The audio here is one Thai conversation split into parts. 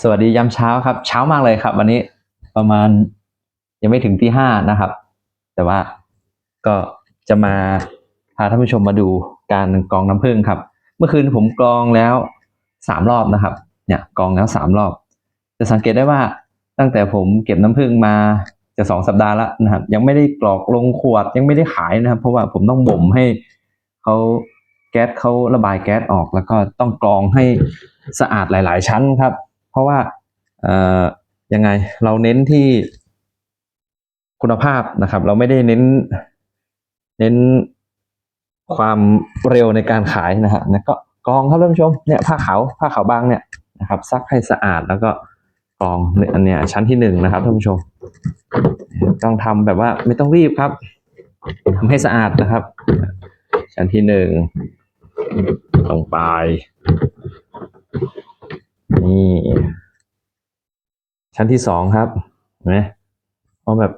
สวัสดียามเช้าครับ เช้ามากเลยครับ วันนี้ประมาณยังไม่ถึงที่ห้านะครับ แต่ว่าก็จะมาพาท่านผู้ชมมาดูการกรองน้ำผึ้งครับ เมื่อคืนผมกรองแล้วสามรอบนะครับ เนี่ยกรองแล้วสามรอบ จะสังเกตได้ว่าตั้งแต่ผมเก็บน้ำผึ้งมาจะสองสัปดาห์ล้วนะครับ ยังไม่ได้กรอกลงขวดยังไม่ได้ขายนะครับ เพราะว่าผมต้องบ่มให้เขาแก๊สเขาระบายแก๊สออก แล้วก็ต้องกรองให้สะอาดหลาย ๆ ชั้นครับ เพราะว่าเอ่อยังไงเราเน้นที่คุณภาพนะครับ เราไม่ได้เน้น เน้นความเร็วในการขายนะฮะแล้วก็กรองครับท่านผู้ชมเนี่ยผ้าขาวผ้าขาวบางเนี่ยนะครับซักให้สะอาดแล้วก็กรองอันเนี้ยชั้นที่หนึ่งนะครับท่านผู้ชม ต้องทำแบบว่าไม่ต้องรีบครับทำให้สะอาดนะครับ ชั้นที่หนึ่งลงไป นี่ ชั้นที่สองครับเห็นไหมเอาแบบ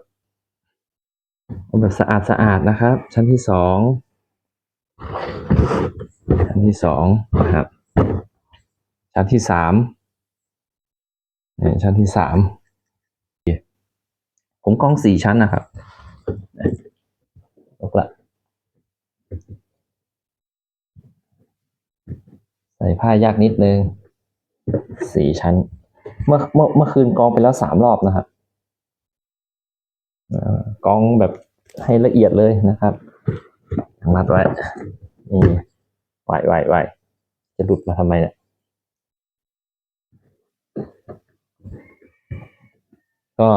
เอาแบบสะอาดสะอาดนะครับ ชั้นที่สองชั้นที่สองนะครับ ชั้นที่สามเนี่ยชั้นที่สามผมกล้องสี่ชั้นนะครับยกละใส่ผ้ายากนิดนึง สี่ชั้น เมื่อเมื่อเมื่อคืนกองไปแล้วสามรอบนะครับเอ่อกองแบบให้ละเอียดเลยนะครับมัดไว้นี่ไหวไหวไหวจะหลุดมาทำไมเนี่ยก็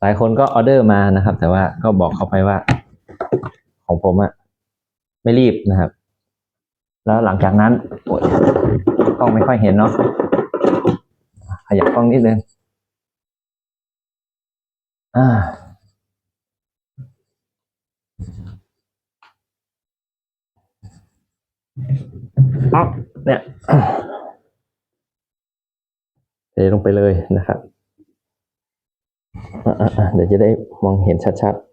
หลายคนก็ออเดอร์มานะครับ แต่ว่าก็บอกเขาไปว่า ของผมอะไม่รีบนะครับ แล้วหลังจากนั้นโอ๊ยกล้องไม่ค่อยเห็นเนาะ ขยับกล้องนิดนึงอ่าปั๊บเนี่ยเทลงไปเลยนะครับอะอะอะเดี๋ยวจะได้มองเห็นชัดๆ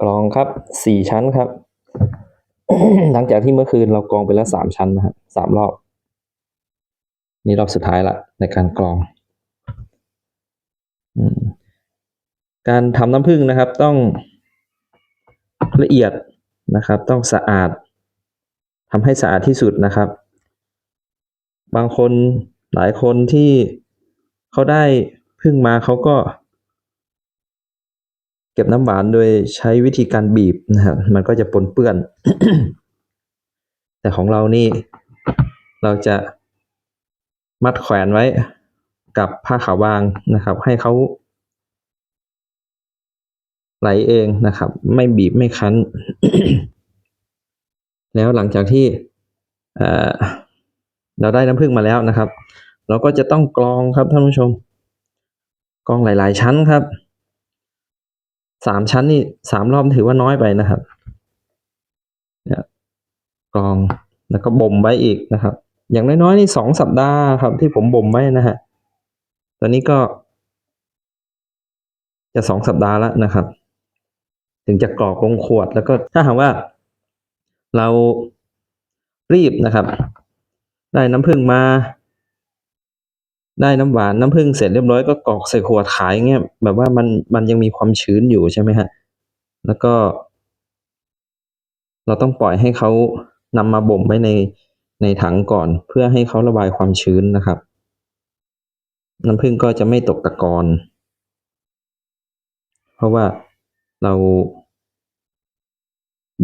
กรองครับสี่ชั้นครับ หลังจากที่เมื่อคืนเรากรองไปแล้วสามชั้นนะฮะสามรอบ นี่รอบสุดท้ายละในการกรองอการทำน้ำผึ้งนะครับ ต้องละเอียดนะครับ ต้องสะอาดทำให้สะอาดที่สุดนะครับ บางคนหลายคนที่เขาได้ผึ้งมาเขาก็ เก็บน้ำหวานโดยใช้วิธีการบีบนะครับ มันก็จะปนเปื้อน แต่ของเรานี่ เราจะมัดแขวนไว้กับผ้าขาวบางนะครับ ให้เขาไหลเองนะครับ ไม่บีบไม่คั้น แล้วหลังจากที่เอ่อเราได้น้ำผึ้งมาแล้วนะครับ เราก็จะต้องกรองครับท่านผู้ชม กรองหลาย ๆ ชั้นครับ สามชั้นนี่สามรอบถือว่าน้อยไปนะครับเนี่ยกรองแล้วก็บ่มไว้อีกนะครับ อย่างน้อยๆนี่สองสัปดาห์ครับที่ผมบ่มไว้นะฮะตอนนี้ก็ จะสองสัปดาห์แล้วนะครับ ถึงจะกรอกลงขวดแล้วก็ถ้าหากว่า เรารีบนะครับ ได้น้ำผึ้งมา ได้น้ำหวานน้ำผึ้งเสร็จเรียบร้อยก็กรอกใส่ขวดขายเงี้ยแบบว่ามันมันยังมีความชื้นอยู่ใช่ไหมฮะ แล้วก็ เราต้องปล่อยให้เขานำมาบ่มไว้ในในถังก่อน เพื่อให้เขาระบายความชื้นนะครับ น้ำผึ้งก็จะไม่ตกตะกอนเพราะว่าเรา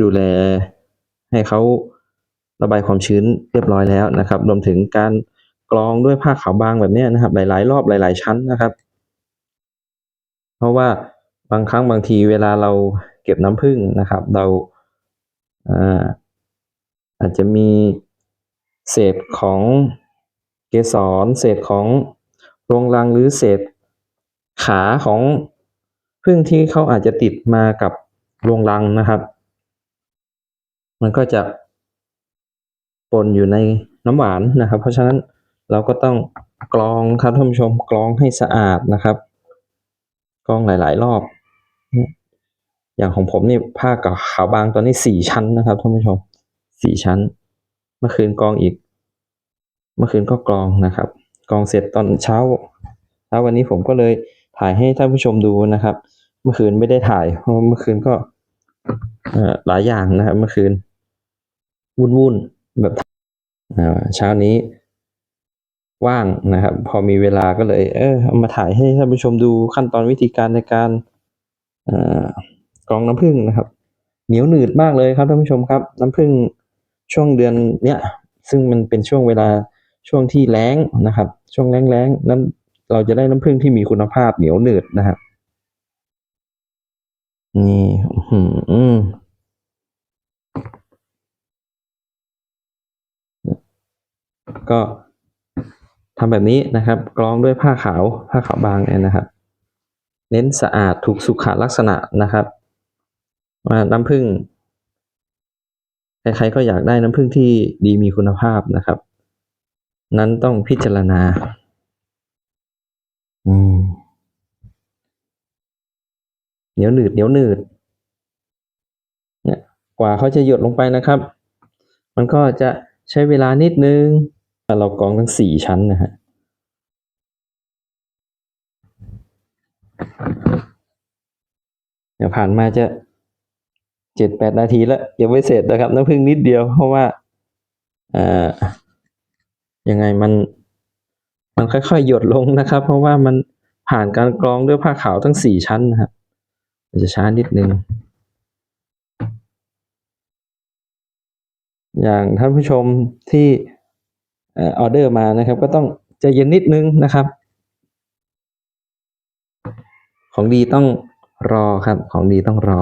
ดูแลให้เขาระบายความชื้นเรียบร้อยแล้วนะครับ รวมถึงการ กรองด้วยผ้าขาวบางแบบนี้นะครับ หลาย ๆ รอบหลาย ๆ ชั้นนะครับ เพราะว่าบางครั้งบางทีเวลาเราเก็บน้ำผึ้งนะครับ เราอาอาจจะมีเศษของเกสรเศษของรงรังหรือเศษขาของผึ้งที่เขาอาจจะติดมากับรงรังนะครับ มันก็จะปนอยู่ในน้ำหวานนะครับ เพราะฉะนั้น เราก็ต้องกรองครับท่านผู้ชมกรองให้สะอาดนะครับกรองหลาย ๆ รอบ อย่างของผมนี่ผ้ากับขาวบางตอนนี้สี่ชั้นนะครับท่านผู้ชมสี่ชั้น เมื่อคืนกรองอีก เมื่อคืนก็กรองนะครับกรองเสร็จตอนเช้าเช้าวันนี้ผมก็เลยถ่ายให้ท่านผู้ชมดูนะครับ เมื่อคืนไม่ได้ถ่ายเพราะเมื่อคืนก็หลายอย่างนะครับ เมื่อคืน วุ่นๆแบบเช้านี้ ว่างนะครับ พอมีเวลาก็เลย เออเอามาถ่ายให้ท่านผู้ชมดูขั้นตอนวิธีการในการกรองน้ำผึ้งนะครับ เหนียวหนืดมากเลยครับท่านผู้ชมครับ น้ำผึ้งช่วงเดือนเนี้ยซึ่งมันเป็นช่วงเวลาช่วงที่แล้งนะครับ ช่วงแล้งๆน้ำเราจะได้น้ำผึ้งที่มีคุณภาพเหนียวหนืดนะครับนี่อื้อหือก็ ทำแบบนี้นะครับกรองด้วยผ้าขาวผ้าขาวบางเนี่ยนะครับ เน้นสะอาดถูกสุขลักษณะนะครับว่าน้ำผึ้งใครๆก็อยากได้น้ำผึ้งที่ดีมีคุณภาพนะครับ นั้นต้องพิจารณา อืมเหนียวหนืดเหนียวหนืดเนี่ยกว่าเขาจะหยดลงไปนะครับ มันก็จะใช้เวลานิดนึง เรากรองทั้งสี่ชั้นนะฮะเดี๋ยวผ่านมาจะเจ็ดแปดนาทีแล้วยังไม่เสร็จนะครับน้ำผึ้งนิดเดียวเพราะว่าเอ่อยังไงมัน มันค่อยๆหยดลงนะครับ เพราะว่ามันผ่านการกรองด้วยผ้าขาวทั้งสี่ชั้นนะครับมันจะช้านิดนึงอย่างท่านผู้ชมที่ ออเดอร์มานะครับ ก็ต้องใจเย็นนิดนึงนะครับ ของดีต้องรอครับ ของดีต้องรอ